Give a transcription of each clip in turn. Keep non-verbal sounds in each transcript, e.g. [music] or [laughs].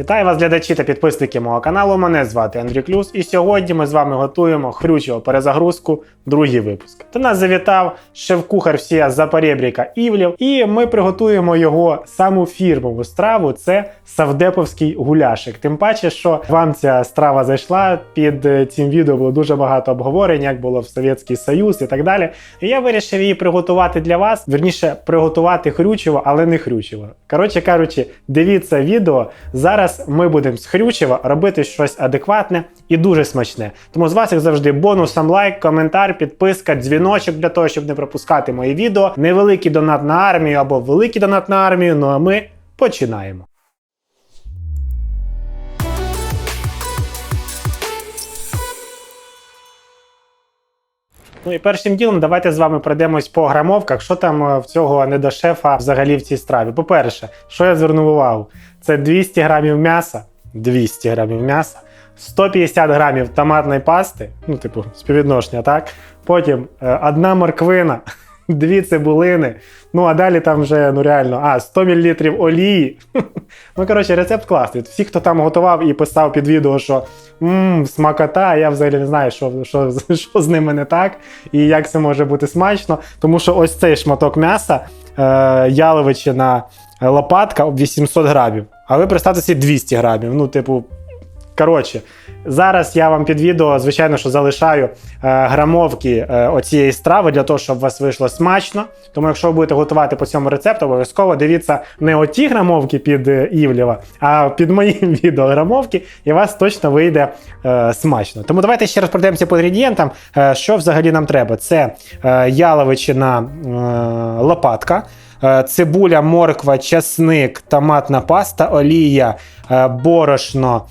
Вітаю вас, глядачі та підписники мого каналу. Мене звати Андрій Клюс, і сьогодні ми з вами готуємо хрючеву перезагрузку, другий випуск. До нас завітав шеф-кухар всія Запорєбріка Івлів, і ми приготуємо його саму фірмову страву. Це савдеповський гуляшик. Тим паче, що вам ця страва зайшла. Під цим відео було дуже багато обговорень, як було в Совєтський Союз і так далі. І я вирішив її приготувати для вас. Вірніше, приготувати хрючево, але не хрючево. Коротше кажучи, дивіться відео. Зараз ми будемо з хрючева робити щось адекватне і дуже смачне. Тому з вас, як завжди, бонусом лайк, коментар, підписка, дзвіночок для того, щоб не пропускати мої відео. Невеликий донат на армію або великий донат на армію. Ну а ми починаємо. Ну і першим ділом давайте з вами пройдемось по грамовках, що там е, в цього недошефа взагалі в цій страві. По-перше, що я звернув увагу? Це 200 грамів м'яса, 200 грамів м'яса, 150 грамів томатної пасти, ну, типу, співвідношення, так? Потім е, одна морквина, дві цибулини. Ну, а далі там вже ну реально, а 100 мл олії. [laughs] ну, коротше, рецепт класний. Всі, хто там готував і писав під відео, що мм, смакота, я взагалі не знаю, що, що, [laughs] що з ними не так і як це може бути смачно. Тому що ось цей шматок м'яса, е, яловичина е, лопатка 800 грамів. А ви представте собі 200 грамів. Ну, типу, Коротше, зараз я вам під відео, звичайно, що залишаю е, грамовки е, оцієї страви для того, щоб у вас вийшло смачно. Тому, якщо ви будете готувати по цьому рецепту, обов'язково дивіться не оті грамовки під е, Івлєва, а під моїм [laughs] відео грамовки, і у вас точно вийде е, смачно. Тому давайте ще раз пройдемося по інгредієнтам. Е, що взагалі нам треба? Це е, яловичина е, лопатка. Е, Цибуля, морква, часник, томатна паста, олія, е, борошно,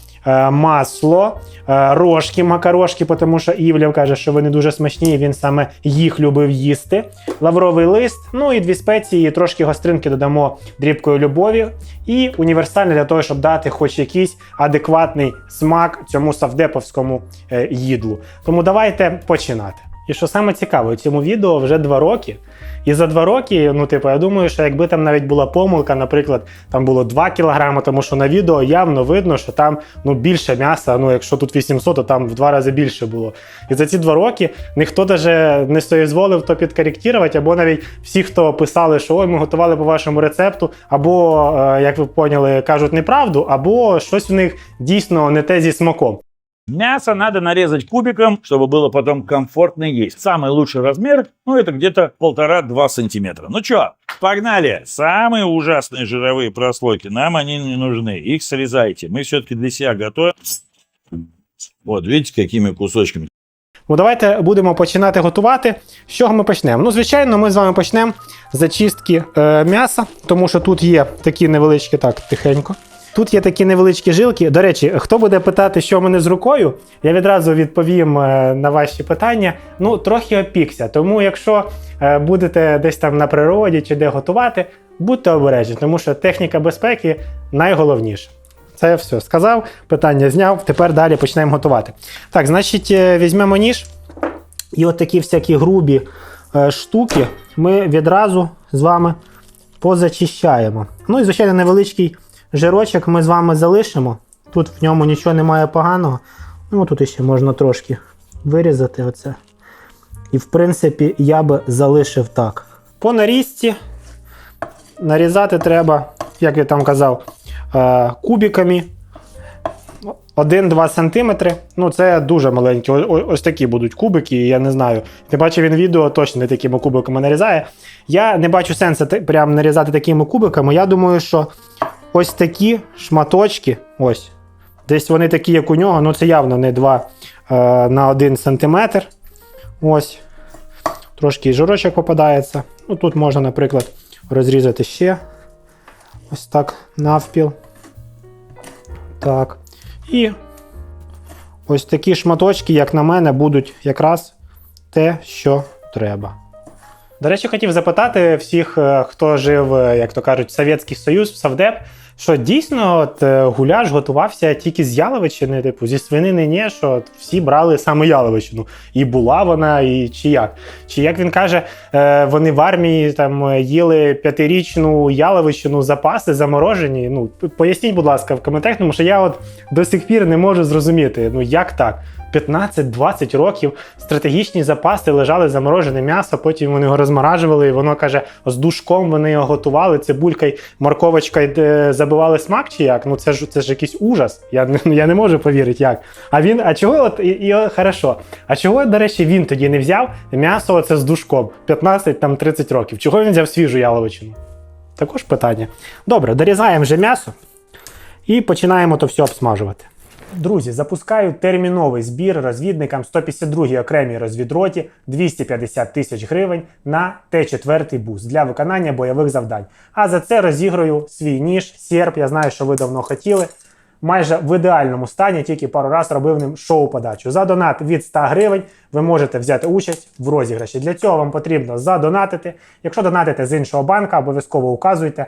масло, е, рожки, макарошки, тому що Івлів каже, що вони дуже смачні, і він саме їх любив їсти. Лавровий лист, ну і дві спеції, трошки гостринки додамо дрібкою любові. І універсальне для того, щоб дати хоч якийсь адекватний смак цьому савдеповському е, їдлу. Тому давайте починати. І що саме цікаве, цьому відео вже два роки. І за два роки, ну, типу, я думаю, що якби там навіть була помилка, наприклад, там було 2 кг, тому що на відео явно видно, що там ну, більше м'яса. Ну, якщо тут 800, то там в два рази більше було. І за ці два роки ніхто навіть не соізволив то підкоректувати, або навіть всі, хто писали, що ой, ми готували по вашому рецепту, або, е, як ви поняли, кажуть неправду, або щось у них дійсно не те зі смаком. Мясо надо нарезать кубиком, чтобы было потом комфортно есть. Самый лучший размер, ну, это где-то полтора-два сантиметра. Ну чё, погнали! Самые ужасные жировые прослойки, нам они не нужны. Их срезайте. Мы все-таки для себя готовим. Вот, видите, какими кусочками. Ну, давайте будемо починати готувати. З чого ми почнемо? Ну, звичайно, ми з вами почнемо з зачистки е, м'яса, тому що тут є такі невеличкі, так, тихенько. Тут є такі невеличкі жилки. До речі, хто буде питати, що в мене з рукою, я відразу відповім е, на ваші питання. Ну, трохи опікся. Тому, якщо е, будете десь там на природі чи де готувати, будьте обережні, тому що техніка безпеки найголовніша. Це все сказав, питання зняв. Тепер далі почнемо готувати. Так, значить, е, візьмемо ніж. І от такі всякі грубі штуки ми відразу з вами позачищаємо. Ну і, звичайно, невеличкий жирочок ми з вами залишимо. Тут в ньому нічого немає поганого. Ну, тут ще можна трошки вирізати оце. І, в принципі, я би залишив так. По нарізці нарізати треба, як я там казав, е, кубиками 1-2 см. Ну, це дуже маленькі. Ось такі будуть кубики, я не знаю. Ти бачив він відео, точно не такими кубиками нарізає. Я не бачу сенсу прям нарізати такими кубиками. Я думаю, що ось такі шматочки, ось. Десь вони такі, як у нього, ну це явно не 2 е, на 1 см. Ось. Трошки жирочок попадається. Ну, тут можна, наприклад, розрізати ще. Ось так, навпіл. Так. І ось такі шматочки, як на мене, будуть якраз те, що треба. До речі, хотів запитати всіх, е, хто жив, е, як то кажуть, Совєтський Союз, в Савдеп, Що дійсно от, е, гуляш готувався тільки з яловичини, типу, зі свинини ні, що от всі брали саме яловичину. І була вона, і чи як. Чи як він каже, вони в армії там їли п'ятирічну яловичину запаси заморожені. Ну, поясніть, будь ласка, в коментарях, тому що я от до сих пір не можу зрозуміти, ну як так? 15-20 років стратегічні запаси лежали заморожене м'ясо, потім вони його розморажували, і воно каже, з душком вони його готували, цибулька й морковочка й, забивали смак чи як? Ну це ж це ж якийсь ужас. Я, не- я не можу повірити, як. А він, а чого от і, і хорошо. А чого, до речі, він тоді не взяв м'ясо оце з душком 15-30 років? Чого він взяв свіжу яловичину? Також питання. Добре, дорізаємо вже м'ясо і починаємо то все обсмажувати. Друзі, запускаю терміновий збір розвідникам 152-й окремій розвідроті 250 тисяч гривень на Т4 бус для виконання бойових завдань. А за це розіграю свій ніж, серп. Я знаю, що ви давно хотіли. Майже в ідеальному стані, тільки пару раз робив ним шоу-подачу. За донат від 100 гривень ви можете взяти участь в розіграші. Для цього вам потрібно задонатити. Якщо донатите з іншого банка, обов'язково указуйте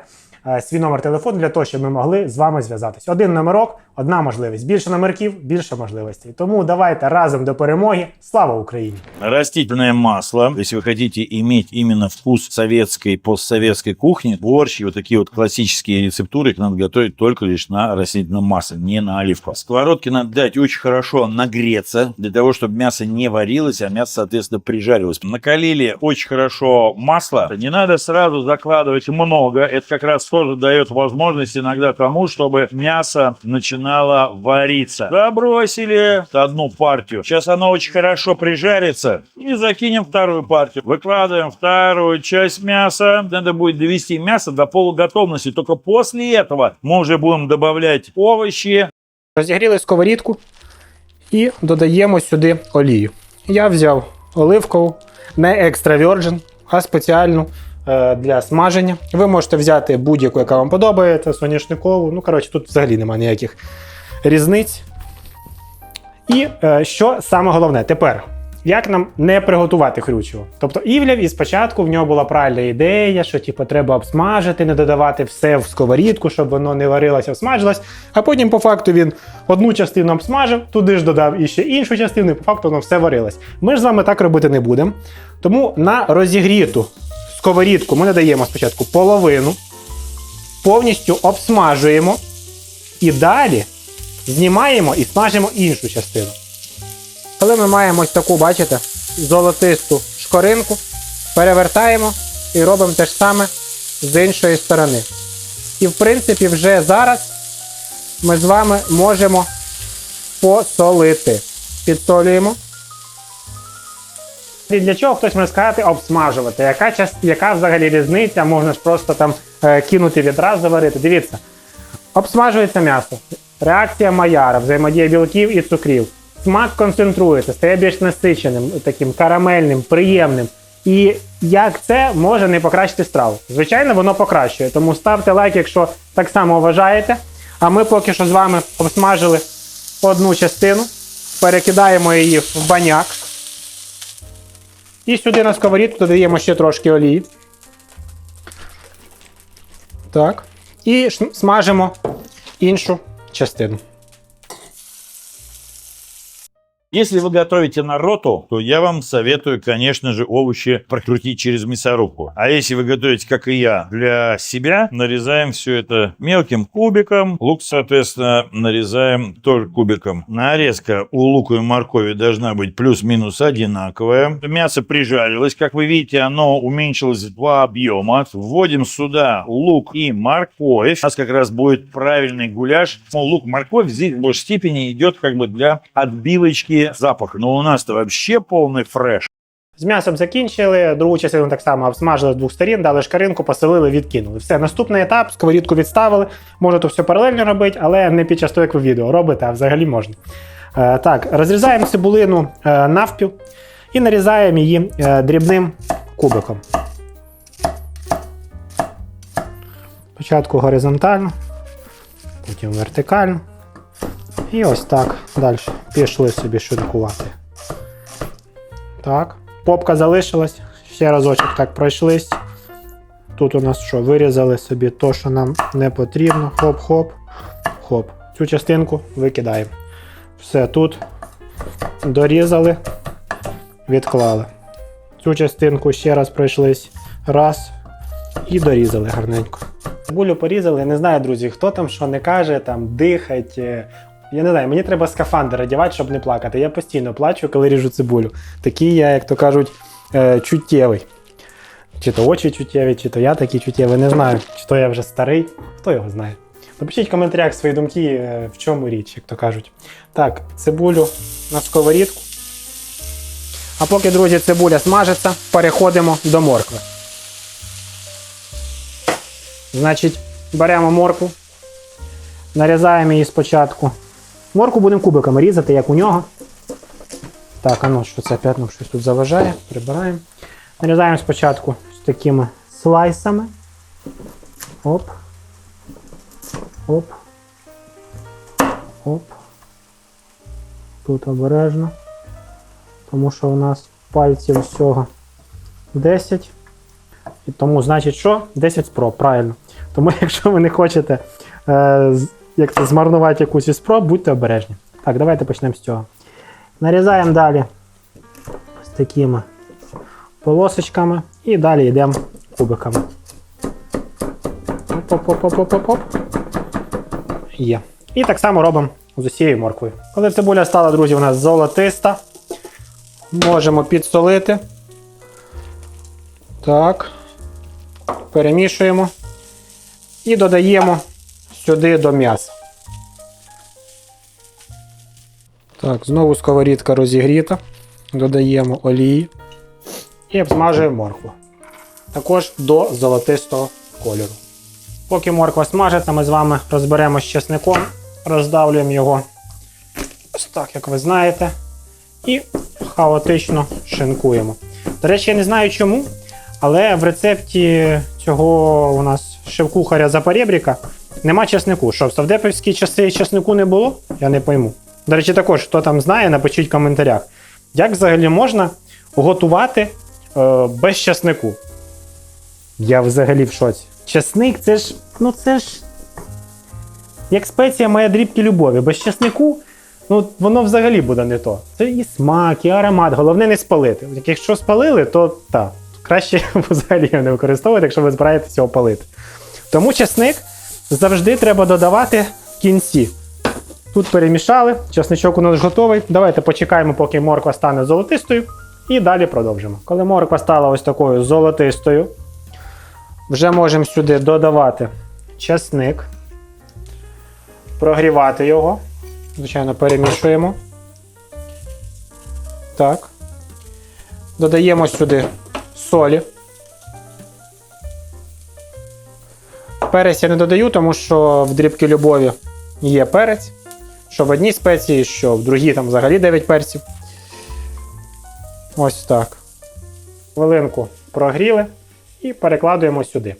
свій номер телефону для того, щоб ми могли з вами зв'язатися. Один номерок, одна можливість. Більше номерків, більше можливостей. Тому давайте разом до перемоги. Слава Україні! Растительное масло, если вы хотите иметь именно вкус советской, постсоветской кухни, борщ и вот такие вот классические рецептуры их надо готовить только лишь на растительном масле, не на оливках. Сковородке надо дать очень хорошо нагреться, для того, чтобы мясо не варилось, а мясо, соответственно, прижаривалось. Накалили очень хорошо масло. Не надо сразу закладывать много, это как раз тоже дает возможность иногда тому, чтобы мясо начинало вариться. Забросили одну партию. Сейчас оно очень хорошо прижарится. И закинем вторую партию. Выкладываем вторую часть мяса. Надо будет довести мясо до полуготовности. Только после этого мы уже будем добавлять овощи. Розігріли сковорідку і додаємо сюди олію. Я взяв оливкову, не екстра virgin, а спеціальну е, для смаження. Ви можете взяти будь-яку, яка вам подобається, соняшникову. Ну, коротше, тут взагалі немає ніяких різниць. І е, що саме головне, тепер. Як нам не приготувати хрючого? Тобто Івлєв і спочатку в нього була правильна ідея, що типу, треба обсмажити, не додавати все в сковорідку, щоб воно не варилося, обсмажилось. А потім, по факту, він одну частину обсмажив, туди ж додав іще іншу частину, і по факту воно все варилось. Ми ж з вами так робити не будемо. Тому на розігріту сковорідку ми додаємо спочатку половину, повністю обсмажуємо і далі знімаємо і смажимо іншу частину. Коли ми маємо ось таку, бачите, золотисту шкоринку, перевертаємо і робимо те ж саме з іншої сторони. І в принципі вже зараз ми з вами можемо посолити. Підсолюємо. І для чого хтось може сказати обсмажувати? Яка, час, яка взагалі різниця? Можна ж просто там е, кинути відразу варити. Дивіться, обсмажується м'ясо. Реакція Майяра, взаємодія білків і цукрів. Смак концентрується, стає більш насиченим, таким карамельним, приємним. І як це може не покращити страву? Звичайно, воно покращує. Тому ставте лайк, якщо так само вважаєте. А ми поки що з вами обсмажили одну частину, перекидаємо її в баняк. І сюди на сковорідку додаємо ще трошки олії. Так. І смажимо іншу частину. Если вы готовите на роту, то я вам советую, конечно же, овощи прокрутить через мясорубку. А если вы готовите, как и я, для себя, нарезаем все это мелким кубиком. Лук, соответственно, нарезаем тоже кубиком. Нарезка у лука и моркови должна быть плюс-минус одинаковая. Мясо прижарилось. Как вы видите, оно уменьшилось в два объема. Вводим сюда лук и морковь. У нас как раз будет правильный гуляш. Ну, лук, морковь здесь в большей степени идет как бы для отбивочки запаха. Но у нас-то вообще полный фреш. З м'ясом закінчили, другу частину так само обсмажили з двох сторін, дали шкаринку, посолили, відкинули. Все, наступний етап, сковорідку відставили. Можете все паралельно робити, але не під час того, як ви відео робите, а взагалі можна. Е, так, розрізаємо цибулину е, навпіл і нарізаємо її е, дрібним кубиком. Спочатку горизонтально, потім вертикально. І ось так. Далі пішли собі шинкувати. Так. Попка залишилась. Ще разочок так пройшлись. Тут у нас що, вирізали собі то, що нам не потрібно. Хоп-хоп. Хоп. Цю частинку викидаємо. Все тут дорізали, відклали. Цю частинку ще раз пройшлись. Раз. І дорізали гарненько. Цибулю порізали, не знаю, друзі, хто там що не каже, там дихать. Я не знаю, мені треба скафандр одягати, щоб не плакати. Я постійно плачу, коли ріжу цибулю. Такий я, як то кажуть, е, чуттєвий. Чи то очі чуттєві, чи то я такий чуттєвий, не знаю. Чи то я вже старий, хто його знає. Напишіть в коментарях свої думки, е, в чому річ, як то кажуть. Так, цибулю на сковорідку. А поки, друзі, цибуля смажиться, переходимо до моркви. Значить, беремо моркву, нарізаємо її спочатку. Морку будемо кубиками різати, як у нього. Так, а ну що це опять нам щось тут заважає. Прибираємо. Нарізаємо спочатку з такими слайсами. Оп. Оп. Оп. Тут обережно. Тому що у нас пальців всього 10. І тому, значить, що? 10 спроб, правильно. Тому, [laughs] якщо ви не хочете е, як це, змарнувати якусь із спроб, будьте обережні. Так, давайте почнемо з цього. Нарізаємо далі з такими полосочками і далі йдемо кубиками. Оп-оп-оп-оп-оп-оп. Є. І так само робимо з усією морквою. Коли цибуля стала, друзі, у нас золотиста, можемо підсолити. Так. Перемішуємо і додаємо сюди до м'яса. Так, знову сковорідка розігріта. Додаємо олії і обсмажуємо моркву. Також до золотистого кольору. Поки морква смажиться, ми з вами розберемо з чесником, роздавлюємо його ось так, як ви знаєте, і хаотично шинкуємо. До речі, я не знаю чому, але в рецепті цього у нас шеф-кухаря Запорєбріка нема чеснику. Що в совдепівські часи чеснику не було? Я не пойму. До речі, також, хто там знає, напишіть в коментарях. Як взагалі можна готувати е, без чеснику? Я взагалі в шоці. Чесник це ж. Ну це ж. Як спеція має дрібки любові. Без чеснику, ну воно взагалі буде не то. Це і смак, і аромат. Головне не спалити. Якщо спалили, то так. Краще [laughs] взагалі його не використовувати, якщо ви збираєтеся його палити. Тому чесник завжди треба додавати в кінці. Тут перемішали, чесничок у нас готовий. Давайте почекаємо, поки морква стане золотистою, і далі продовжимо. Коли морква стала ось такою золотистою, вже можемо сюди додавати чесник, прогрівати його. Звичайно, перемішуємо. Так. Додаємо сюди солі. Перець я не додаю, тому що в дрібки любові є перець. Що в одній спеції, що в другій там взагалі 9 перців. Ось так. Хвилинку прогріли і перекладуємо сюди.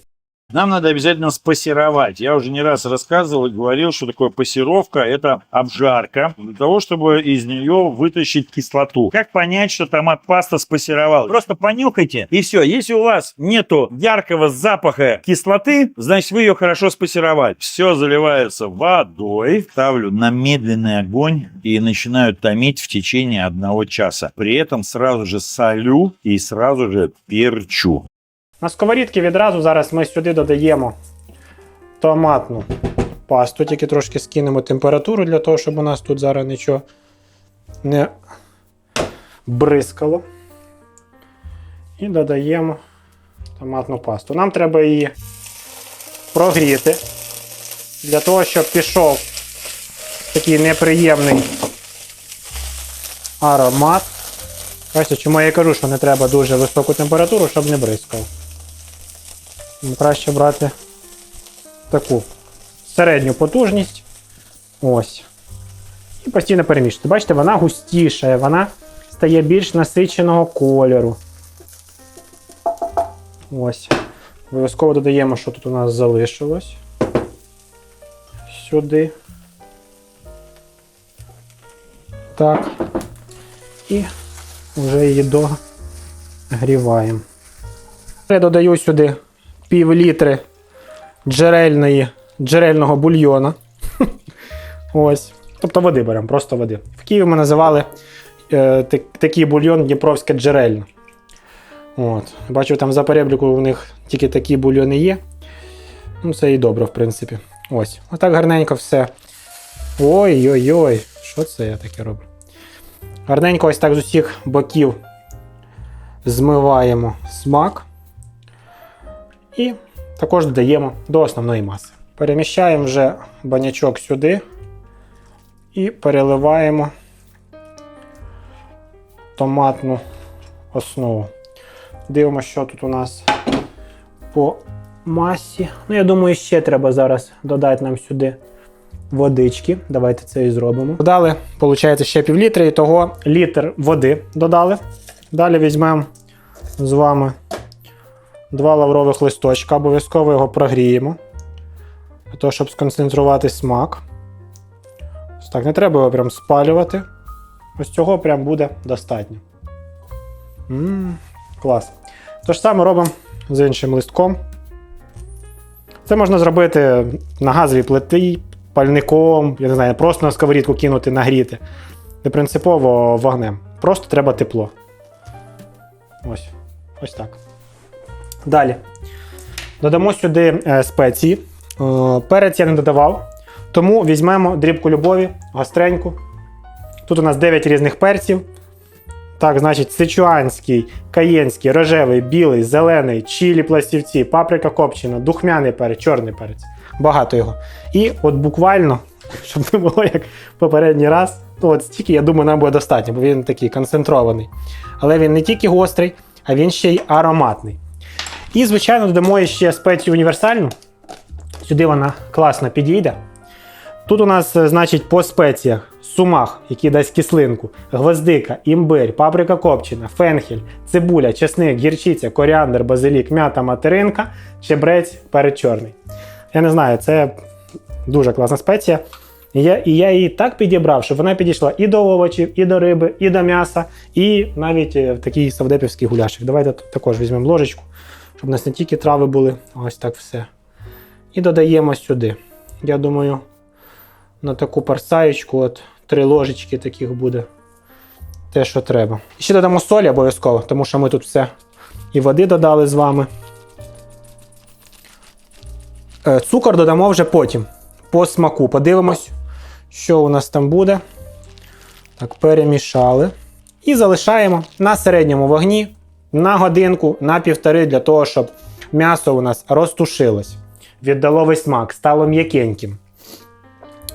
Нам надо обязательно спассеровать. Я уже не раз рассказывал и говорил, что такое пассировка. Это обжарка для того, чтобы из нее вытащить кислоту. Как понять, что томат паста спассеровал? Просто понюхайте и все. Если у вас нету яркого запаха кислоты, значит вы ее хорошо спассеровали. Все заливается водой. Ставлю на медленный огонь и начинаю томить в течение одного часа. При этом сразу же солю и сразу же перчу. На сковорідки відразу зараз ми сюди додаємо томатну пасту, тільки трошки скинемо температуру для того, щоб у нас тут зараз нічого не бризкало. І додаємо томатну пасту. Нам треба її прогріти для того, щоб пішов такий неприємний аромат. Бачите, чому я кажу, що не треба дуже високу температуру, щоб не бризкало. Краще брати таку середню потужність. Ось. І постійно перемішувати. Бачите, вона густішає, вона стає більш насиченого кольору. Ось. Обов'язково додаємо, що тут у нас залишилось. Сюди. Так. І вже її догріваємо. Я додаю сюди пів літри джерельної, джерельного бульйона. [laughs] Ось. Тобто води беремо, просто води. В Києві ми називали е, так- такий бульйон Дніпровське джерельне. От. Бачу, там за перебліку у них тільки такі бульйони є. Ну, це і добре, в принципі. Ось. Отак гарненько все. Ой-ой-ой, що це я таке роблю? Гарненько ось так з усіх боків змиваємо смак. І також додаємо до основної маси. Переміщаємо вже банячок сюди і переливаємо томатну основу. Дивимося, що тут у нас по масі. Ну, я думаю, ще треба зараз додати нам сюди водички. Давайте це і зробимо. Додали, виходить, ще пів літра, і того літр води додали. Далі візьмемо з вами два лаврових листочка, обов'язково його прогріємо. Для того, щоб сконцентрувати смак. Ось так, не треба його прям спалювати. Ось цього прям буде достатньо. м клас. Те ж саме робимо з іншим листком. Це можна зробити на газовій плиті, пальником, я не знаю, просто на сковорідку кинути, нагріти. Не принципово вогнем. Просто треба тепло. Ось. Ось так. Далі. Додамо сюди е, спеції. Е, перець я не додавав. Тому візьмемо дрібку любові, гостреньку. Тут у нас 9 різних перців. Так, значить, сичуанський, каєнський, рожевий, білий, зелений, чилі пластівці, паприка копчена, духмяний перець, чорний перець. Багато його. І от буквально, [laughs] щоб не було як попередній раз, ну от стільки, я думаю, нам буде достатньо, бо він такий концентрований. Але він не тільки гострий, а він ще й ароматний. І, звичайно, додамо ще спецію універсальну. Сюди вона класно підійде. Тут у нас, е, значить, по спеціях сумах, який дасть кислинку, гвоздика, імбирь, паприка копчена, фенхель, цибуля, чесник, гірчиця, коріандр, базилік, м'ята, материнка, чебрець, перець чорний. Я не знаю, це дуже класна спеція. І я, і я її так підібрав, щоб вона підійшла і до овочів, і до риби, і до м'яса, і навіть е, в такий савдепівський гуляшик. Давайте також візьмемо ложечку, щоб у нас не тільки трави були, ось так все. І додаємо сюди. Я думаю, на таку парсаєчку, от три ложечки таких буде. Те, що треба. І ще додамо солі обов'язково, тому що ми тут все і води додали з вами. Е, Цукор додамо вже потім. По смаку. Подивимось, що у нас там буде. Так, перемішали. І залишаємо на середньому вогні на годинку, на півтори, для того, щоб м'ясо у нас розтушилось. Віддало весь смак, стало м'якеньким.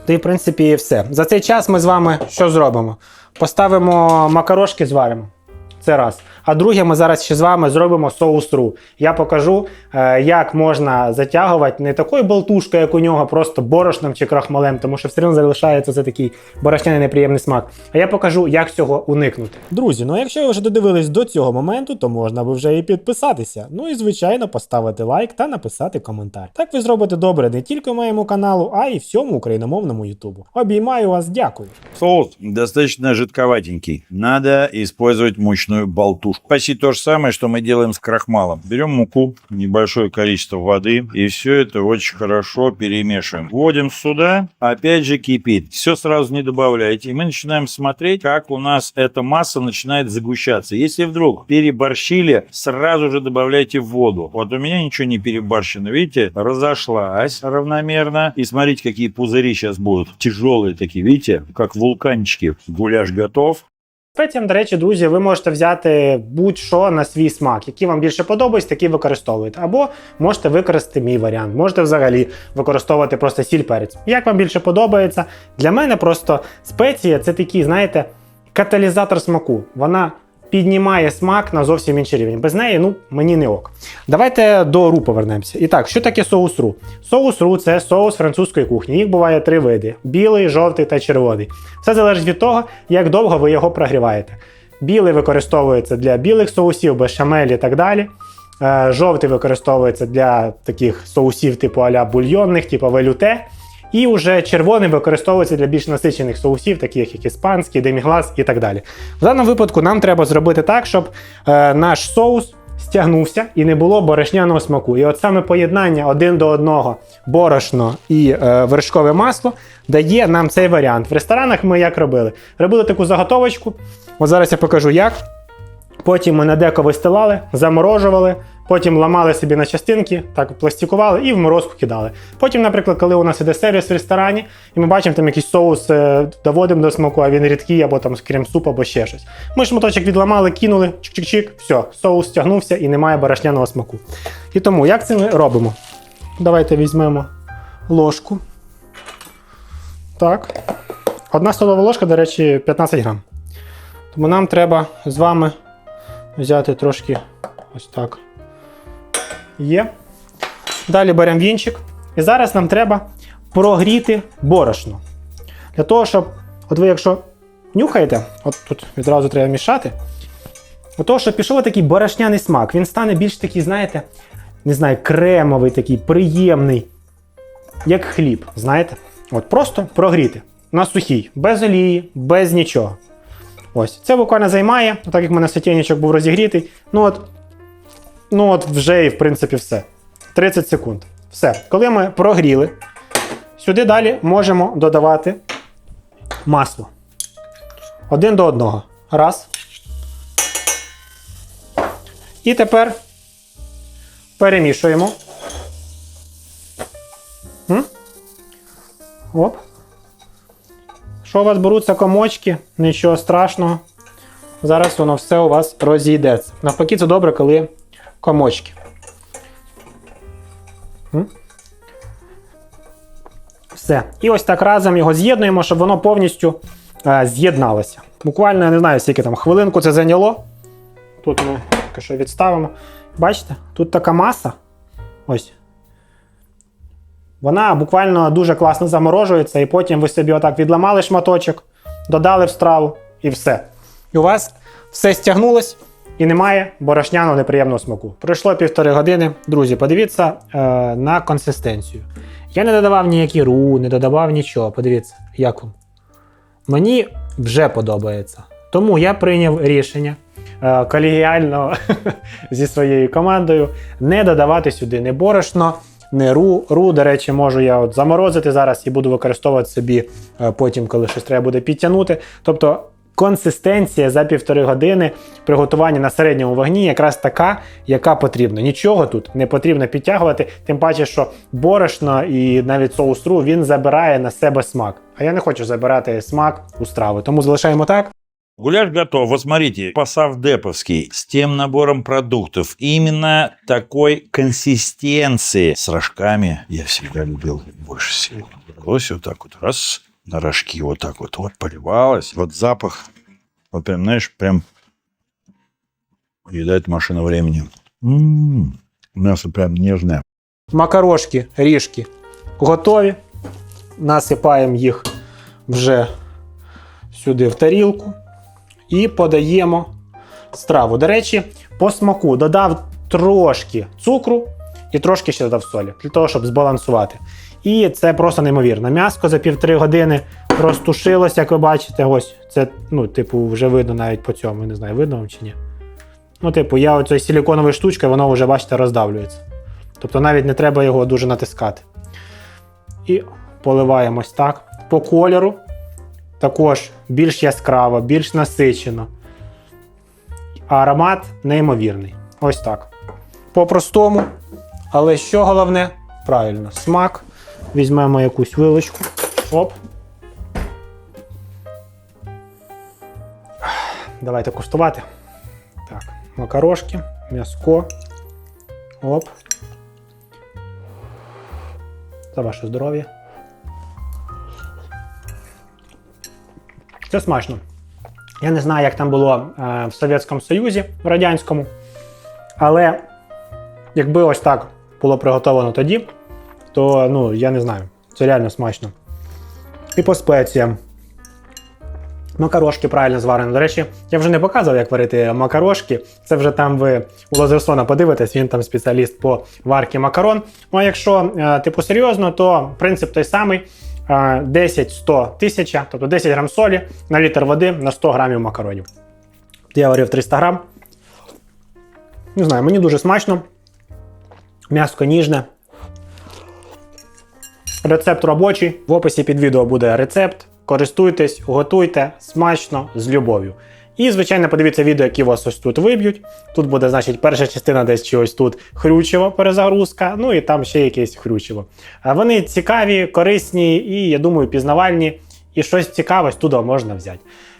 Та й, в принципі, і все. За цей час ми з вами що зробимо? Поставимо макарошки, зваримо. Це раз. А друге, ми зараз ще з вами зробимо соус ру. Я покажу, е, як можна затягувати не такою болтушкою, як у нього, просто борошном чи крахмалем, тому що все одно залишається це такий борошняний неприємний смак. А я покажу, як цього уникнути. Друзі, ну якщо ви вже додивились до цього моменту, то можна би вже і підписатися. Ну і звичайно поставити лайк та написати коментар. Так ви зробите добре не тільки моєму каналу, а й всьому україномовному Ютубу. Обіймаю вас, дякую. Соус достаточно жидковатенький. Надо использовать мощную болтушку. Почти то же самое, что мы делаем с крахмалом. Берем муку, небольшое количество воды, и все это очень хорошо перемешиваем. Вводим сюда, опять же кипит. Все сразу не добавляйте. И мы начинаем смотреть, как у нас эта масса начинает загущаться. Если вдруг переборщили, сразу же добавляйте воду. Вот у меня ничего не переборщено. Видите, разошлась равномерно. И смотрите, какие пузыри сейчас будут. Тяжелые такие, видите, как вулканчики. Гуляш готов. Спеціям, до речі, друзі, ви можете взяти будь-що на свій смак, які вам більше подобаються, такі використовуєте. Або можете використати мій варіант, можете взагалі використовувати просто сіль перець. Як вам більше подобається? Для мене просто спеція це такий, знаєте, каталізатор смаку. Вона піднімає смак на зовсім інший рівень. Без неї, ну, мені не ок. Давайте до ру повернемося. І так, що таке соус ру? Соус ру це соус французької кухні. Їх буває три види: білий, жовтий та червоний. Все залежить від того, як довго ви його прогріваєте. Білий використовується для білих соусів, бешамель і так далі. Е, Жовтий використовується для таких соусів, типу аля бульйонних, типу велюте. І вже червоний використовується для більш насичених соусів, таких як іспанський, деміглас і так далі. В даному випадку нам треба зробити так, щоб е, наш соус стягнувся і не було борошняного смаку. І от саме поєднання один до одного борошно і е, вершкове масло дає нам цей варіант. В ресторанах ми як робили? Робили таку заготовочку. От зараз я покажу як. Потім ми на деко вистилали, заморожували, потім ламали собі на частинки, так пластикували і в морозку кидали. Потім, наприклад, коли у нас іде сервіс в ресторані, і ми бачимо там якийсь соус е, доводимо до смаку, а він рідкий, або там крем-суп, або ще щось. Ми шматочок відламали, кинули, чик-чик-чик, все, соус стягнувся і немає барашняного смаку. І тому як це ми робимо? Давайте візьмемо ложку. Так. Одна столова ложка, до речі, 15 грам. Тому нам треба з вами взяти трошки ось так. Є. Далі беремо вінчик. І зараз нам треба прогріти борошно. Для того, щоб, от ви якщо нюхаєте, от тут відразу треба мішати. Для того, щоб пішов такий борошняний смак, він стане більш такий, знаєте, не знаю, кремовий, такий, приємний, як хліб. Знаєте? От просто прогріти. На сухій, без олії, без нічого. Ось, це буквально займає, так як в мене сотейничок був розігрітий. Ну от, ну от вже і в принципі все. 30 секунд. Все. Коли ми прогріли, сюди далі можемо додавати масло. Один до одного. Раз. І тепер перемішуємо. М? Оп. Що у вас беруться комочки, нічого страшного. Зараз воно все у вас розійдеться. Навпаки, це добре, коли комочки. Все. І ось так разом його з'єднуємо, щоб воно повністю е, з'єдналося. Буквально, я не знаю, скільки там хвилинку це зайняло. Тут ми поки що відставимо. Бачите, тут така маса. Ось. Вона буквально дуже класно заморожується, і потім ви собі отак відламали шматочок, додали в страву і все. І у вас все стягнулось і немає борошняного неприємного смаку. Пройшло півтори години. Друзі, подивіться е, на консистенцію. Я не додавав ніякі ру, не додавав нічого. Подивіться, як вам. Мені вже подобається. Тому я прийняв рішення е, колегіально [laughs] зі своєю командою не додавати сюди не борошно, не ру. Ру, до речі, можу я от заморозити зараз і буду використовувати собі е, потім, коли щось треба буде підтягнути. Тобто консистенція за півтори години приготування на середньому вогні якраз така, яка потрібна. Нічого тут не потрібно підтягувати, тим паче, що борошно і навіть соус ру він забирає на себе смак. А я не хочу забирати смак у страви, тому залишаємо так. Гуляш готов. Вот смотрите, посавдеповский с тем набором продуктов. Именно такой консистенции. С рожками я всегда любил больше всего. Бралось вот так вот, раз, на рожки вот так вот, вот поливалось. Вот запах, вот прям, знаешь, прям едает машина времени. М-м-м, мясо прям нежное. Макарошки, ріжки готові. Насипаємо їх вже сюди в тарілку і подаємо страву. До речі, по смаку додав трошки цукру і трошки ще додав солі, для того, щоб збалансувати. І це просто неймовірно. М'яско за півтори години розтушилось, як ви бачите. Ось це, ну, типу, вже видно навіть по цьому. Не знаю, видно вам чи ні. Ну, типу, я оцею силіконовою штучкою, воно вже, бачите, роздавлюється. Тобто навіть не треба його дуже натискати. І поливаємо ось так. По кольору також більш яскраво, більш насичено. А аромат неймовірний. Ось так. По-простому. Але що головне? Правильно, смак. Візьмемо якусь вилочку. Оп. Давайте куштувати. Так, макарошки, м'яско. Оп. За ваше здоров'я. Це смачно. Я не знаю, як там було е, в Совєтському Союзі, в Радянському. Але якби ось так було приготовлено тоді, то ну, я не знаю. Це реально смачно. І по спеціям. Макарошки правильно зварені. До речі, я вже не показував, як варити макарошки. Це вже там ви у Лазерсона подивитесь, він там спеціаліст по варці макарон. Ну а якщо е, типу серйозно, то принцип той самий: е, 10, 100, 1000, тобто 10 грам солі на літр води на 100 грамів макаронів. Я варив 300 грам. Не знаю, мені дуже смачно. М'яско ніжне. Рецепт робочий. В описі під відео буде рецепт. Користуйтесь, готуйте смачно з любов'ю. І, звичайно, подивіться відео, які вас ось тут виб'ють. Тут буде, значить, перша частина десь чи ось тут хрючево перезагрузка, ну і там ще якесь хрючево. Вони цікаві, корисні і, я думаю, пізнавальні. І щось цікаве туди можна взяти.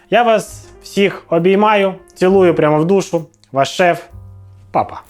Я вас всіх обіймаю, цілую прямо в душу. Ваш шеф, папа.